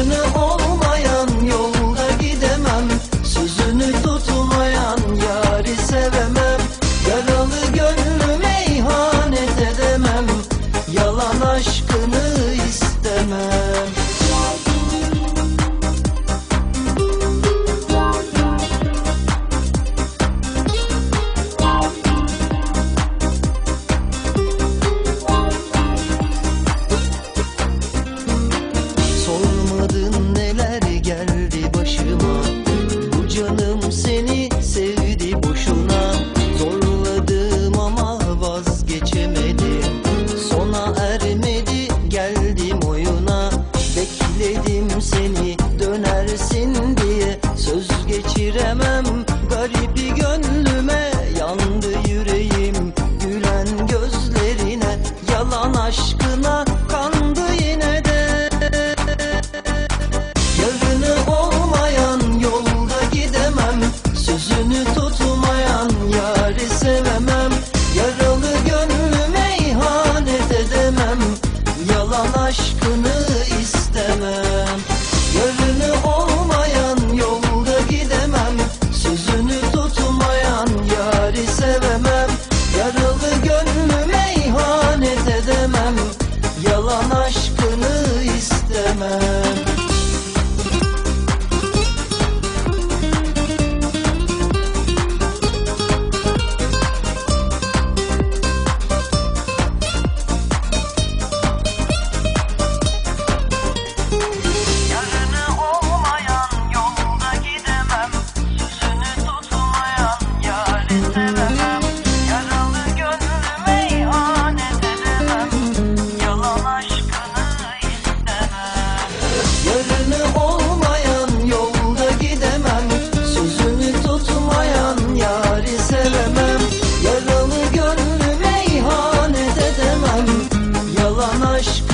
Saçını o aşkını istemem. Yönünü olmayan yolda gidemem. Sözünü tutmayan yari sevemem. Yaralı gönlü meyhanet edemem. Yalan aşkını istemem. aşk